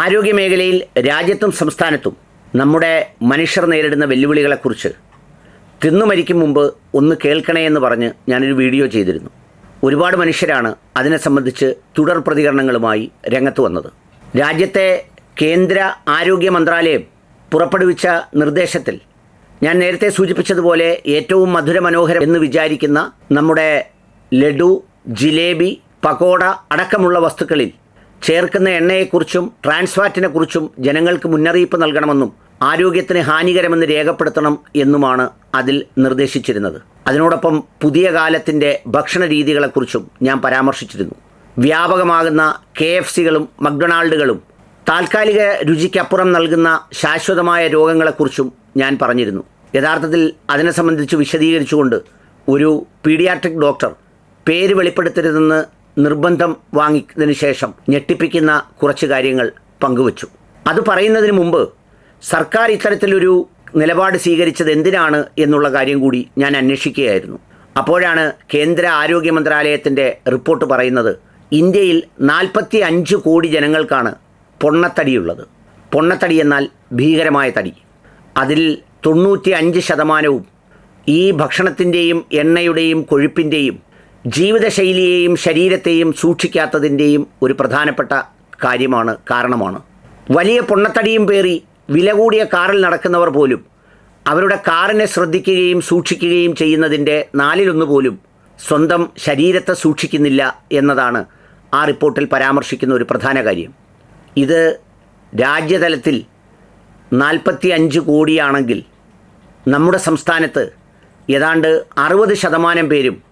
ആരോഗ്യമേഖലയിൽ രാജ്യത്തും സംസ്ഥാനത്തും നമ്മുടെ മനുഷ്യർ നേരിടുന്ന വെല്ലുവിളികളെക്കുറിച്ച് തിന്നു മരിക്കും മുമ്പ് ഒന്ന് കേൾക്കണേ എന്ന് പറഞ്ഞ് ഞാനൊരു വീഡിയോ ചെയ്തിരുന്നു. ഒരുപാട് മനുഷ്യരാണ് അതിനെ സംബന്ധിച്ച് തുടർ പ്രതികരണങ്ങളുമായി രംഗത്ത് വന്നത്. രാജ്യത്തെ കേന്ദ്ര ആരോഗ്യ മന്ത്രാലയം പുറപ്പെടുവിച്ച നിർദ്ദേശത്തിൽ ഞാൻ നേരത്തെ സൂചിപ്പിച്ചതുപോലെ ഏറ്റവും മധുര മനോഹരം എന്ന് വിചാരിക്കുന്ന നമ്മുടെ ലഡു ജിലേബി പകോട അടക്കമുള്ള വസ്തുക്കളിൽ ചേർക്കുന്ന എണ്ണയെക്കുറിച്ചും ട്രാൻസ്ഫാറ്റിനെ കുറിച്ചും ജനങ്ങൾക്ക് മുന്നറിയിപ്പ് നൽകണമെന്നും ആരോഗ്യത്തിന് ഹാനികരമെന്ന് രേഖപ്പെടുത്തണം എന്നുമാണ് അതിൽ നിർദ്ദേശിച്ചിരുന്നത്. അതിനോടൊപ്പം പുതിയ കാലത്തിന്റെ ഭക്ഷണ രീതികളെക്കുറിച്ചും ഞാൻ പരാമർശിച്ചിരുന്നു. വ്യാപകമാകുന്ന കെ എഫ് സികളും മക്ഡൊണാൾഡുകളും താൽക്കാലിക രുചിക്കപ്പുറം നൽകുന്ന ശാശ്വതമായ രോഗങ്ങളെക്കുറിച്ചും ഞാൻ പറഞ്ഞിരുന്നു. യഥാർത്ഥത്തിൽ അതിനെ സംബന്ധിച്ച് വിശദീകരിച്ചുകൊണ്ട് ഒരു പീഡിയാട്രിക് ഡോക്ടർ പേര് വെളിപ്പെടുത്തരുതെന്ന് നിർബന്ധം വാങ്ങിയതിനു ശേഷം ഞെട്ടിപ്പിക്കുന്ന കുറച്ച് കാര്യങ്ങൾ പങ്കുവച്ചു. അത് പറയുന്നതിന് മുമ്പ് സർക്കാർ ഇത്തരത്തിലൊരു നിലപാട് സ്വീകരിച്ചത് എന്തിനാണ് എന്നുള്ള കാര്യം കൂടി ഞാൻ അന്വേഷിക്കുകയായിരുന്നു. അപ്പോഴാണ് കേന്ദ്ര ആരോഗ്യ മന്ത്രാലയത്തിന്റെ റിപ്പോർട്ട് പറയുന്നത് ഇന്ത്യയിൽ നാൽപ്പത്തി അഞ്ച് കോടി ജനങ്ങൾക്കാണ് പൊണ്ണത്തടിയുള്ളത്. പൊണ്ണത്തടി എന്നാൽ ഭീകരമായ തടി. അതിൽ തൊണ്ണൂറ്റി അഞ്ച് ശതമാനവും ഈ ഭക്ഷണത്തിന്റെയും എണ്ണയുടെയും കൊഴുപ്പിന്റെയും ജീവിതശൈലിയെയും ശരീരത്തെയും സൂക്ഷിക്കാത്തതിന്റെയും ഒരു പ്രധാനപ്പെട്ട കാര്യമാണ് കാരണമാണ്. വലിയ പൊണ്ണത്തടിയും പേറി വില കൂടിയ കാറിൽ നടക്കുന്നവർ പോലും അവരുടെ കാറിനെ ശ്രദ്ധിക്കുകയും സൂക്ഷിക്കുകയും ചെയ്യുന്നതിന്റെ നാലിലൊന്ന് പോലും സ്വന്തം ശരീരത്തെ സൂക്ഷിക്കുന്നില്ല എന്നതാണ് ആ റിപ്പോർട്ടിൽ പരാമർശിക്കുന്ന ഒരു പ്രധാന കാര്യം. ഇത് രാജ്യതലത്തിൽ നാൽപ്പത്തി അഞ്ച് കോടിയാണെങ്കിൽ നമ്മുടെ സംസ്ഥാനത്ത് ഏതാണ്ട് അറുപത് ശതമാനം പേരും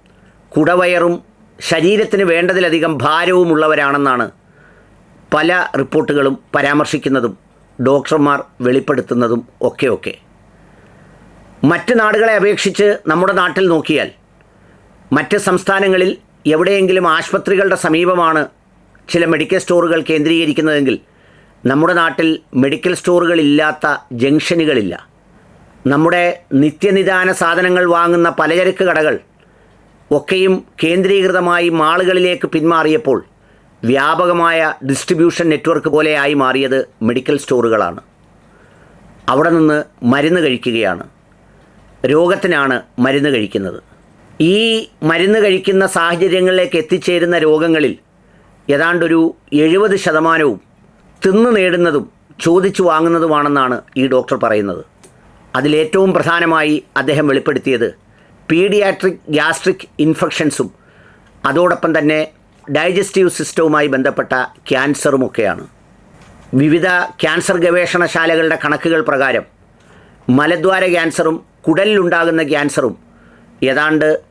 കുടവയറും ശരീരത്തിന് വേണ്ടതിലധികം ഭാരവുമുള്ളവരാണെന്നാണ് പല റിപ്പോർട്ടുകളും പരാമർശിക്കുന്നതും ഡോക്ടർമാർ വെളിപ്പെടുത്തുന്നതും ഒക്കെ ഒക്കെ മറ്റ് നാടുകളെ അപേക്ഷിച്ച് നമ്മുടെ നാട്ടിൽ നോക്കിയാൽ മറ്റ് സംസ്ഥാനങ്ങളിൽ എവിടെയെങ്കിലും ആശുപത്രികളുടെ സമീപമാണ് ചില മെഡിക്കൽ സ്റ്റോറുകൾ കേന്ദ്രീകരിക്കുന്നതെങ്കിൽ നമ്മുടെ നാട്ടിൽ മെഡിക്കൽ സ്റ്റോറുകളില്ലാത്ത ജംഗ്ഷനുകളില്ല. നമ്മുടെ നിത്യനിദാന സാധനങ്ങൾ വാങ്ങുന്ന പലചരക്ക് കടകൾ ഒക്കെയും കേന്ദ്രീകൃതമായി മാളുകളിലേക്ക് പിന്മാറിയപ്പോൾ വ്യാപകമായ ഡിസ്ട്രിബ്യൂഷൻ നെറ്റ്വർക്ക് പോലെയായി മാറിയത് മെഡിക്കൽ സ്റ്റോറുകളാണ്. അവിടെ നിന്ന് മരുന്ന് കഴിക്കുകയാണ്. രോഗത്തിനാണ് മരുന്ന് കഴിക്കുന്നത്. ഈ മരുന്ന് കഴിക്കുന്ന സാഹചര്യങ്ങളിലേക്ക് എത്തിച്ചേരുന്ന രോഗങ്ങളിൽ ഏതാണ്ടൊരു എഴുപത് ശതമാനവും തിന്നു നേടുന്നതും ചോദിച്ചു വാങ്ങുന്നതുമാണെന്നാണ് ഈ ഡോക്ടർ പറയുന്നത്. അതിലേറ്റവും പ്രധാനമായി അദ്ദേഹം വെളിപ്പെടുത്തിയത് പീഡിയാട്രിക് ഗ്യാസ്ട്രിക് ഇൻഫെക്ഷൻസും അതോടൊപ്പം തന്നെ ഡൈജസ്റ്റീവ് സിസ്റ്റവുമായി ബന്ധപ്പെട്ട ക്യാൻസറുമൊക്കെയാണ്. വിവിധ ക്യാൻസർ ഗവേഷണശാലകളുടെ കണക്കുകൾ പ്രകാരം മലദ്വാര ക്യാൻസറും കുടലിലുണ്ടാകുന്ന ക്യാൻസറും ഏതാണ്ട്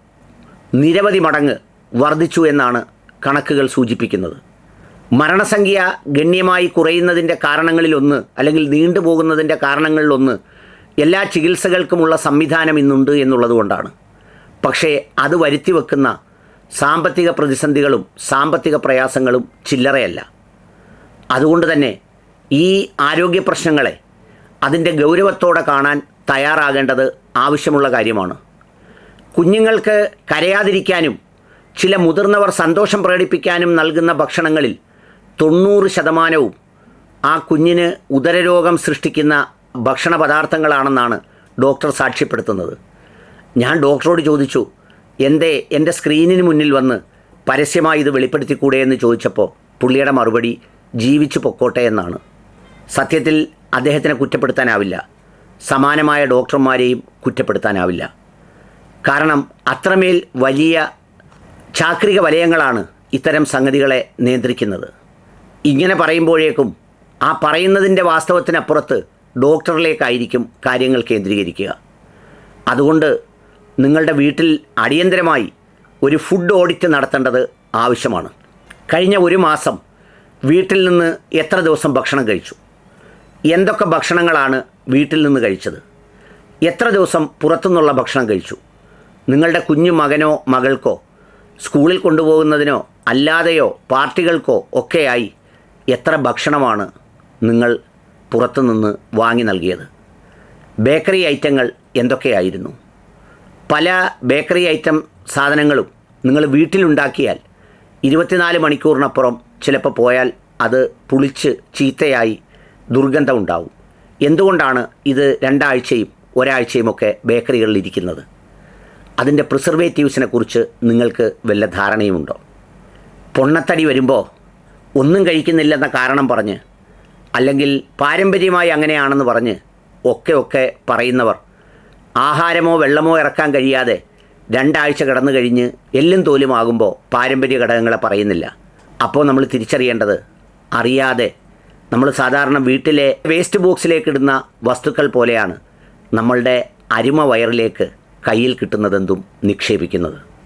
നിരവധി മടങ്ങ് വർദ്ധിച്ചു എന്നാണ് കണക്കുകൾ സൂചിപ്പിക്കുന്നത്. മരണസംഖ്യ ഗണ്യമായി കുറയുന്നതിന്റെ കാരണങ്ങളിലൊന്ന് അല്ലെങ്കിൽ നീണ്ടുപോകുന്നതിന്റെ കാരണങ്ങളിലൊന്ന് എല്ലാ ചികിത്സകൾക്കുമുള്ള സംവിധാനം ഇന്നുണ്ട് എന്നുള്ളതുകൊണ്ടാണ്. പക്ഷേ അത് വരുത്തി വെക്കുന്ന സാമ്പത്തിക പ്രതിസന്ധികളും സാമ്പത്തിക പ്രയാസങ്ങളും ചില്ലറയല്ല. അതുകൊണ്ട് തന്നെ ഈ ആരോഗ്യ പ്രശ്നങ്ങളെ അതിന്റെ ഗൗരവത്തോടെ കാണാൻ തയ്യാറാകേണ്ടത് ആവശ്യമുള്ള കാര്യമാണ്. കുഞ്ഞുങ്ങൾക്ക് കരയാതിരിക്കാനും ചില മുതിർന്നവർ സന്തോഷം പ്രകടിപ്പിക്കാനും നൽകുന്ന ഭക്ഷണങ്ങളിൽ തൊണ്ണൂറ് ശതമാനവും ആ കുഞ്ഞിന് ഉദരരോഗം സൃഷ്ടിക്കുന്ന ഭക്ഷണ പദാർത്ഥങ്ങളാണെന്നാണ് ഡോക്ടർ സാക്ഷ്യപ്പെടുത്തുന്നത്. ഞാൻ ഡോക്ടറോട് ചോദിച്ചു എന്തേ എന്റെ സ്ക്രീനിന് മുന്നിൽ വന്ന് പരസ്യമായി ഇത് വെളിപ്പെടുത്തിക്കൂടെ എന്ന് ചോദിച്ചപ്പോൾ പുള്ളിയുടെ മറുപടി ജീവിച്ചു പൊക്കോട്ടെ എന്നാണ്. സത്യത്തിൽ അദ്ദേഹത്തിനെ കുറ്റപ്പെടുത്താനാവില്ല. സമാനമായ ഡോക്ടർമാരെയും കുറ്റപ്പെടുത്താനാവില്ല. കാരണം അത്രമേൽ വലിയ ചാക്രിക വലയങ്ങളാണ് ഇത്തരം സംഗതികളെ നിയന്ത്രിക്കുന്നത്. ഇങ്ങനെ പറയുമ്പോഴേക്കും ആ പറയുന്നതിന്റെ വാസ്തവത്തിനപ്പുറത്ത് ഡോക്ടറിലേക്കായിരിക്കും കാര്യങ്ങൾ കേന്ദ്രീകരിക്കുക. അതുകൊണ്ട് നിങ്ങളുടെ വീട്ടിൽ അടിയന്തരമായി ഒരു ഫുഡ് ഓഡിറ്റ് നടത്തേണ്ടത് ആവശ്യമാണ്. കഴിഞ്ഞ ഒരു മാസം വീട്ടിൽ നിന്ന് എത്ര ദിവസം ഭക്ഷണം കഴിച്ചു? എന്തൊക്കെ ഭക്ഷണങ്ങളാണ് വീട്ടിൽ നിന്ന് കഴിച്ചത്? എത്ര ദിവസം പുറത്തുനിന്നുള്ള ഭക്ഷണം കഴിച്ചു? നിങ്ങളുടെ കുഞ്ഞു മകനോ മകൾക്കോ സ്കൂളിൽ കൊണ്ടുപോകുന്നതിനോ അല്ലാതെയോ പാർട്ടികൾക്കോ ഒക്കെയായി എത്ര ഭക്ഷണമാണ് നിങ്ങൾ പുറത്തുനിന്ന് വാങ്ങി നൽകിയത്? ബേക്കറി ഐറ്റങ്ങൾ എന്തൊക്കെയായിരുന്നു? പല ബേക്കറി ഐറ്റം സാധനങ്ങളും നിങ്ങൾ വീട്ടിലുണ്ടാക്കിയാൽ ഇരുപത്തിനാല് മണിക്കൂറിനപ്പുറം ചിലപ്പോൾ പോയാൽ അത് പുളിച്ച് ചീത്തയായി ദുർഗന്ധം ഉണ്ടാവും. എന്തുകൊണ്ടാണ് ഇത് രണ്ടാഴ്ചയും ഒരാഴ്ചയുമൊക്കെ ബേക്കറികളിൽ ഇരിക്കുന്നത്? അതിന്റെ പ്രിസർവേറ്റീവ്സിനെ കുറിച്ച് നിങ്ങൾക്ക് വല്ല ധാരണയുമുണ്ടോ? പൊണ്ണത്തടി വരുമ്പോൾ ഒന്നും കഴിക്കുന്നില്ലെന്ന കാരണം പറഞ്ഞ് അല്ലെങ്കിൽ പാരമ്പര്യമായി അങ്ങനെയാണെന്ന് പറഞ്ഞ് ഒക്കെ ഒക്കെ പറയുന്നവർ ആഹാരമോ വെള്ളമോ ഇറക്കാൻ കഴിയാതെ രണ്ടാഴ്ച കടന്നു കഴിഞ്ഞ് എല്ലും തോലുമാകുമ്പോൾ പാരമ്പര്യ ഘടകങ്ങളെ പറയുന്നില്ല. അപ്പോൾ നമ്മൾ തിരിച്ചറിയേണ്ടത് അറിയാതെ നമ്മൾ സാധാരണ വീട്ടിലെ വേസ്റ്റ് ബോക്സിലേക്ക് ഇടുന്ന വസ്തുക്കൾ പോലെയാണ് നമ്മളുടെ അരിമ വയറിലേക്ക് കയ്യിൽ കിട്ടുന്നതെന്തും നിക്ഷേപിക്കുന്നത്.